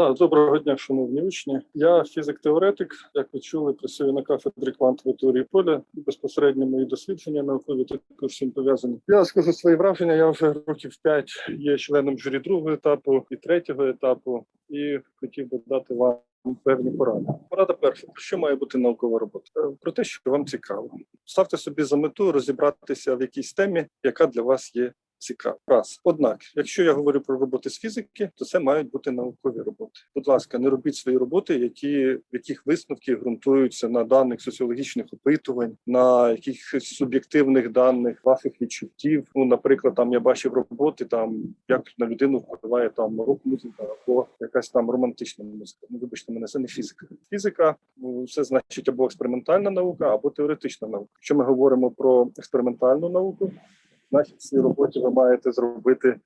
Так, доброго дня, шановні учні. Я фізик-теоретик. Як ви чули, працюю на кафедрі квантової теорії поля. І безпосередньо мої дослідження наукові також всім пов'язані. Я скажу свої враження. Я вже років п'ять є членом журі другого етапу і третього етапу, і хотів би дати вам певні поради. Порада перша: про що має бути наукова робота? Е, Про те, що вам цікаво. Ставте собі за мету розібратися в якійсь темі, яка для вас є цікаво. Раз. Однак, якщо я говорю про роботи з фізики, то це мають бути наукові роботи. Будь ласка, не робіть свої роботи, які яких висновки ґрунтуються на даних соціологічних опитувань, на якихось суб'єктивних даних ваших відчуттів. Ну, наприклад, там я бачив роботи, там як на людину впливає там рок музика або якась там романтична музика. Ну, вибачте мене, це не фізика. Фізика ну, це значить або експериментальна наука, або теоретична наука. Якщо ми говоримо про експериментальну науку, в цій роботі ви маєте зробити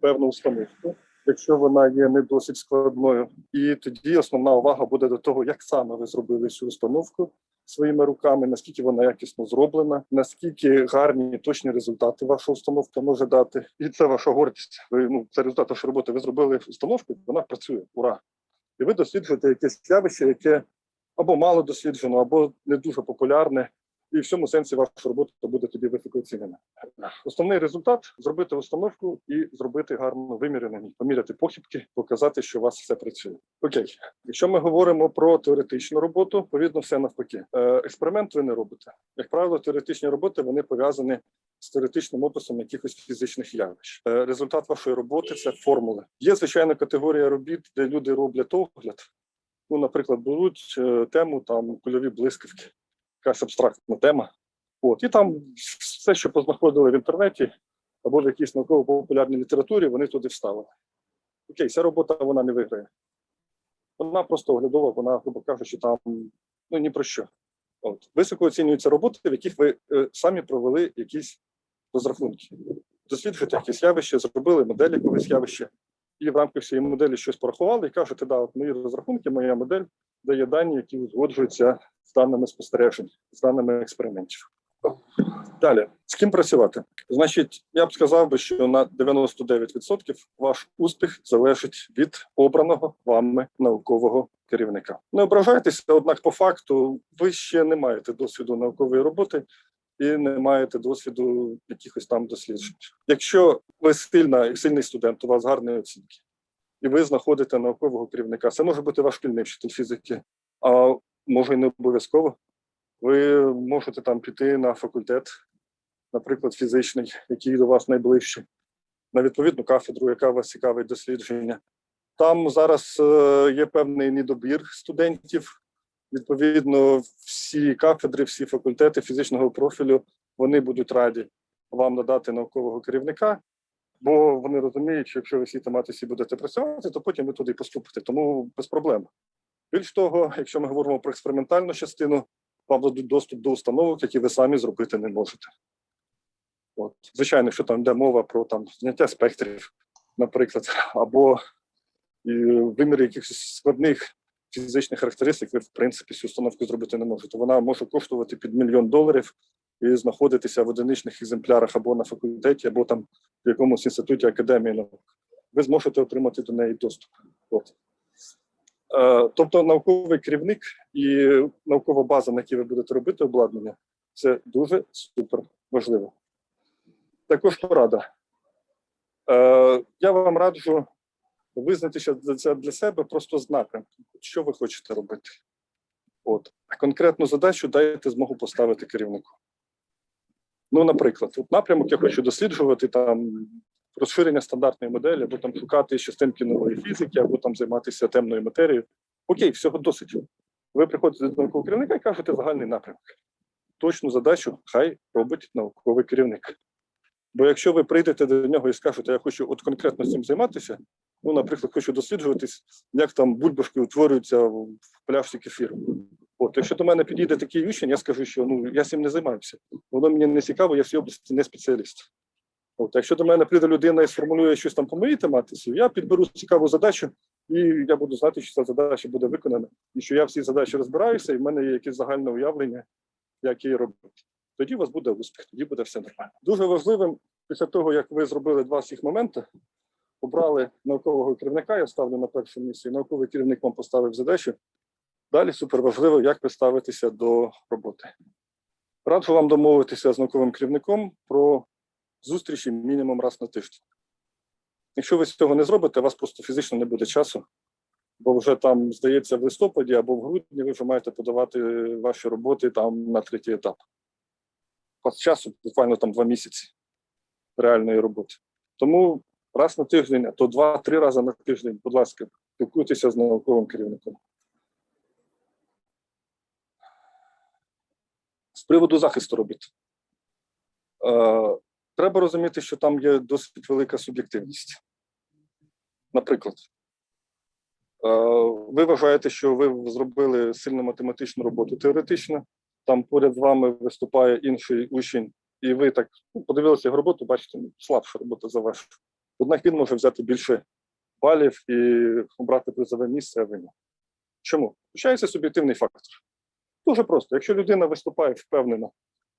певну установку, якщо вона є не досить складною. І тоді основна увага буде до того, як саме ви зробили цю установку своїми руками, наскільки вона якісно зроблена, наскільки гарні точні результати ваша установка може дати. І це ваша гордість. Ви ну це результат вашої роботи. Ви зробили установку, вона працює. Ура! І ви досліджуєте якесь явище, яке або мало досліджено, або не дуже популярне. І в цьому сенсі ваша робота буде тоді високооцінена. Основний результат зробити установку і зробити гарно виміряну, поміряти похибки, показати, що у вас все працює. Окей, якщо ми говоримо про теоретичну роботу, відповідно, все навпаки. Е, експеримент ви не робите. Як правило, теоретичні роботи вони пов'язані з теоретичним описом якихось фізичних явищ. Е, результат вашої роботи це формули. Є звичайно категорія робіт, де люди роблять огляд. Ну, наприклад, беруть е, тему там кульові блискавки якась абстрактна тема. От і там все, що познаходили в інтернеті або в якійсь науково-популярній літературі, вони туди вставили. Окей, ця робота вона не виграє. Вона просто оглядова, вона, грубо кажучи, там ну ні про що. От. Високо оцінюються роботи, в яких ви е, самі провели якісь розрахунки. Досліджуєте якісь явище, зробили модель якогось явища, і в рамках цієї моделі щось порахували, і кажете, да, от мої розрахунки, моя модель дає дані, які узгоджуються з даними спостережень, з даними експериментів. Далі, з ким працювати? Значить, я б сказав би, що на 99% ваш успіх залежить від обраного вами наукового керівника. Не ображайтеся, однак, по факту, ви ще не маєте досвіду наукової роботи і не маєте досвіду якихось там досліджень. Якщо ви сильна, сильний студент, у вас гарні оцінки, і ви знаходите наукового керівника, це може бути ваш шкільний вчитель фізики, а може не обов'язково. Ви можете там піти на факультет, наприклад, фізичний, який до вас найближчий, на відповідну кафедру, яка вас цікавить дослідження. Там зараз е, є певний недобір студентів. Відповідно, всі кафедри, всі факультети фізичного профілю вони будуть раді вам надати наукового керівника, бо вони розуміють, що якщо ви в цій тематиці будете працювати, то потім ви туди поступите. Тому без проблем. Більш того, якщо ми говоримо про експериментальну частину, вам дадуть доступ до установок, які ви самі зробити не можете. От. Звичайно, що там йде мова про там, зняття спектрів, наприклад, або і, вимір якихось складних фізичних характеристик, ви, в принципі, цю установку зробити не можете. Вона може коштувати під мільйон доларів і знаходитися в одиничних екземплярах або на факультеті, або там в якомусь інституті академії наук. Ви зможете отримати до неї доступ. От. Е, Тобто науковий керівник і наукова база, на якій ви будете робити обладнання, це дуже супер важливо. Також порада. Е, Я вам раджу визначитися це для себе просто з напрямку, що ви хочете робити. От. Конкретну задачу дайте змогу поставити керівнику. Ну, наприклад, от напрямок я хочу досліджувати там розширення стандартної моделі, або там шукати частинки нової фізики, або там займатися темною матерією. Окей, всього досить. Ви приходите до наукового керівника і кажете загальний напрямок. Точну задачу хай робить науковий керівник. Бо якщо ви прийдете до нього і скажете, я хочу от конкретно цим займатися, ну, наприклад, хочу досліджуватись, як там бульбашки утворюються в пляшці кефіру. От, якщо до мене підійде такий учень, я скажу, що ну я цим не займаюся. Воно мені не цікаво, я в цій області не спеціаліст. От, якщо до мене прийде людина і сформулює щось там по моїй тематиці, я підберу цікаву задачу, і я буду знати, що ця задача буде виконана, і що я в цій задачі розбираюся, і в мене є якесь загальне уявлення, як її робити. Тоді у вас буде успіх, тоді буде все нормально. Дуже важливим після того, як ви зробили два цих моменти, обрали наукового керівника, я ставлю на перше місце, і науковий керівник вам поставив задачу. Далі суперважливо, як ви до роботи. Раджу вам домовитися з науковим керівником про зустрічі мінімум раз на тиждень. Якщо ви цього не зробите, у вас просто фізично не буде часу, бо вже там, здається, в листопаді або в грудні ви вже маєте подавати ваші роботи там на третій етап. У часу буквально там два місяці реальної роботи. Тому раз на тиждень, а то два-три рази на тиждень, будь ласка, спілкуйтеся з науковим керівником. З приводу захисту робіт. Е, треба розуміти, що там є досить велика суб'єктивність. Наприклад, е, ви вважаєте, що ви зробили сильну математичну роботу теоретично, там поряд з вами виступає інший учень, і ви так ну, подивилися його роботу, бачите, ну, слабша робота за вашу. Однак він може взяти більше балів і обрати призове місце, а ви ні. Чому? Включається суб'єктивний фактор. Дуже просто. Якщо людина виступає впевнено,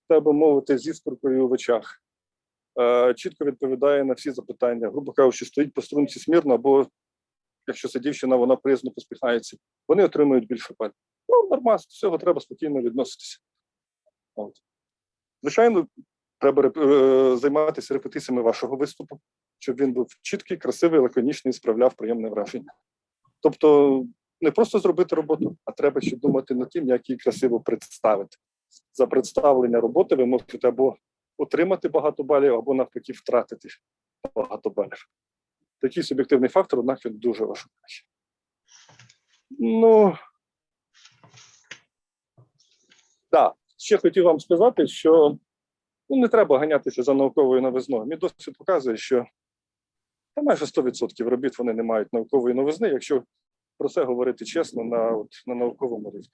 треба мовити з іскоркою в очах, чітко відповідає на всі запитання, грубо кажучи, стоїть по струнці смірно, або якщо це дівчина, вона приязно поспіхається, вони отримують більше балів. Ну, нормально, з цього треба спокійно відноситися. От. Звичайно, треба е, займатися репетиціями вашого виступу, щоб він був чіткий, красивий, лаконічний, справляв приємне враження. Тобто не просто зробити роботу, а треба ще думати над тим, як її красиво представити. За представлення роботи ви можете або отримати багато балів, або навпаки втратити багато балів. Такий суб'єктивний фактор, однак він дуже важливий. Ну так, ще хотів вам сказати, що ну, не треба ганятися за науковою новизною. Мій досвід показує, що та майже 100% робіт вони не мають наукової новизни, якщо про це говорити чесно на, от, на науковому рівні.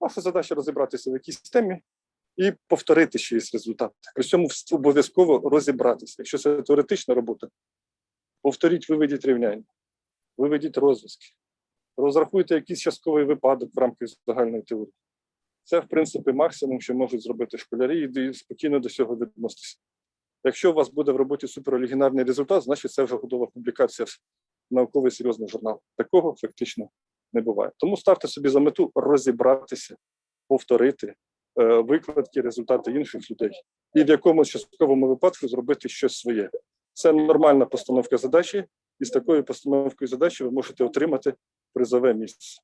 Ваша задача розібратися в якійсь темі і повторити чиїсь результати. При цьому обов'язково розібратися. Якщо це теоретична робота, повторіть, виведіть рівняння, виведіть розв'язки, розрахуйте якийсь частковий випадок в рамках загальної теорії. Це, в принципі, максимум, що можуть зробити школярі, і спокійно до цього відноситися. Якщо у вас буде в роботі супероригінальний результат, значить це вже готова публікація в науковий серйозний журнал. Такого фактично не буває. Тому ставте собі за мету розібратися, повторити викладки, результати інших людей, і в якомусь частковому випадку зробити щось своє. Це нормальна постановка задачі, і з такою постановкою задачі ви можете отримати призове місце.